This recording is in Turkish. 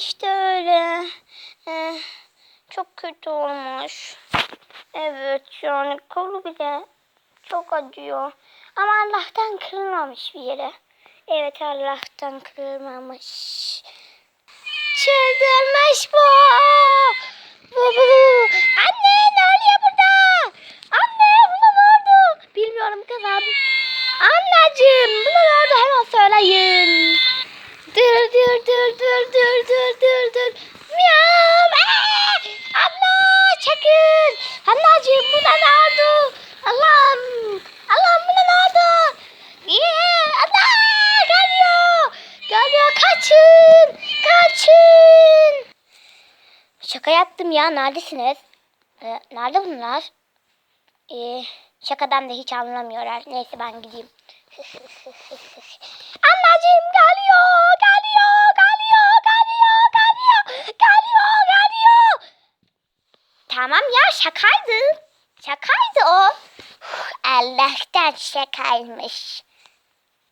işte öyle. Ee, çok kötü olmuş. Evet yani kolu bile çok acıyor. Ama Allah'tan kırılmamış bir yere. Evet Allah'tan kırılmamış. Çıldırmış bu. Bu, bu, bu. Anne ne oluyor burada? Anne buna ne oldu? Bilmiyorum kızım. Anneciğim buna ne oldu hemen. Dur dur dur dur dur dur. Miyav. Aa! Abla çekil. Anneciğim buna ne oldu? Allah'ım. Allah'ım buna ne oldu? Yeah. Allah geliyor. Geliyor kaçın. Kaçın. Şaka yaptım ya neredesiniz? Ee, nerede bunlar? Ee, şakadan da hiç anlamıyorlar. Neyse ben gideyim. Anneciğim geliyor, geliyor, geliyor, geliyor, geliyor, geliyor, geliyor. Tamam ya şakaydı. Şakaydı o. Allah'tan şakaymış.